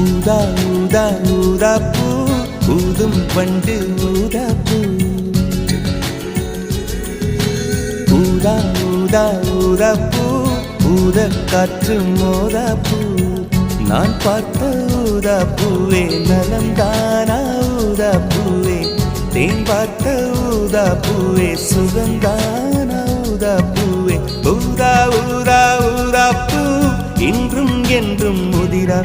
ஊதா ஊதா ஊதா பூ ஊதும் பண்டு ஊதா பூ ஊதா ஊதா ஊதா பூ ஊத காற்று மோதா பூ நான் பார்த்த ஊதா பூவே நலம்தானா ஊதா பூவே தேன் பார்த்த ஊதா பூவே சுகந்தானா ஊதா பூவே ஊதா ஊதா ஊதா பூ இன்றும் என்றும் முதிரா